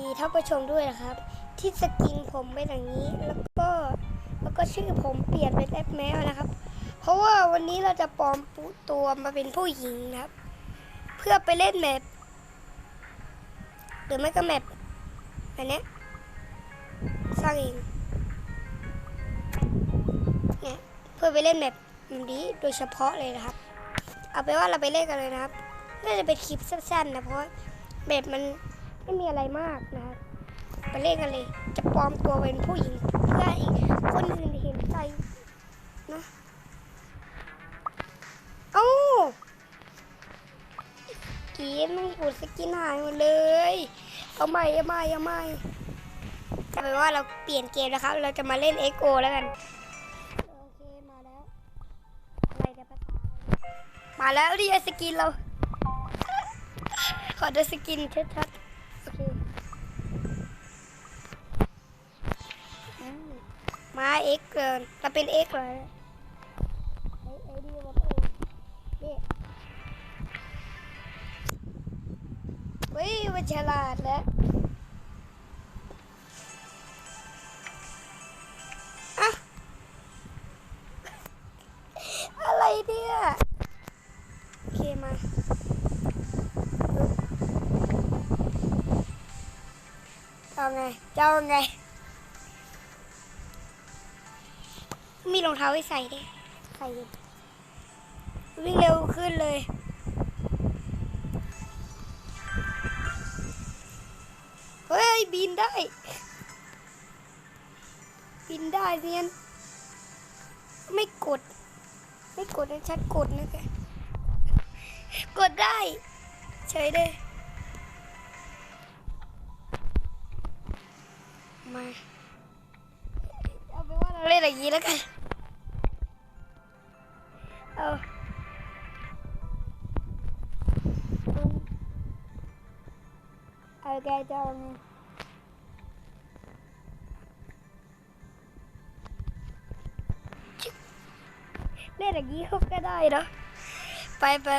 ดีท่านผู้ชมด้วยนะครับ ที่สกินผมเป็นอย่างนี้แล้วก็แล้วก็ชื่อผมเปลี่ยนเป็นแอปแมวนะครับ เพราะว่าวันนี้เราจะปลอมตัวมาเป็นผู้หญิงนะครับ เพื่อไปเล่นแมปหรือไม่ก็แมปอันนี้สร้างเองเนี่ยเพื่อไปเล่นแมปแบบนี้โดยเฉพาะเลยนะครับ เอาไปว่าเราไปเล่นกันเลยนะครับ น่าจะเป็นคลิปสั้นๆนะเพราะแบบมัน ไม่มีอะไรมากนะครับไปเล่นกันเลย จะปลอมตัวเป็นผู้หญิงเพื่อให้คนอื่นเห็นใจนะเอ้ากีนมึงปูดสกินหายหมดเลย เอาใหม่เอาใหม่เอาใหม่จะไปนว่าเราเปลี่ยนเกมแล้วครับ เราจะมาเล่นเอ็กโแล้วกันโอเคมาแล้วอะไรเนี่ยภาษาอะไรมาแล้วดิสกินเรา ขอดูสกินชัดๆ มาเอ็กเกินเราเป็นเอ็กเลยไอไอดีมันเองนี่เฮ้ยมันฉลาดแล้วอะอะไรเนี่ยโอเคมาเอาไงเจะเอาไง มีรองเท้าให้ใส่ด้วยใส่ดิวิ่งเร็วขึ้นเลยเฮ้ยบินได้ บินได้เนียนไม่กด ไม่กดนะชัดกดนะแกกดได้เฉยเลยมา เอาไปนว่าเราเล่นอย่า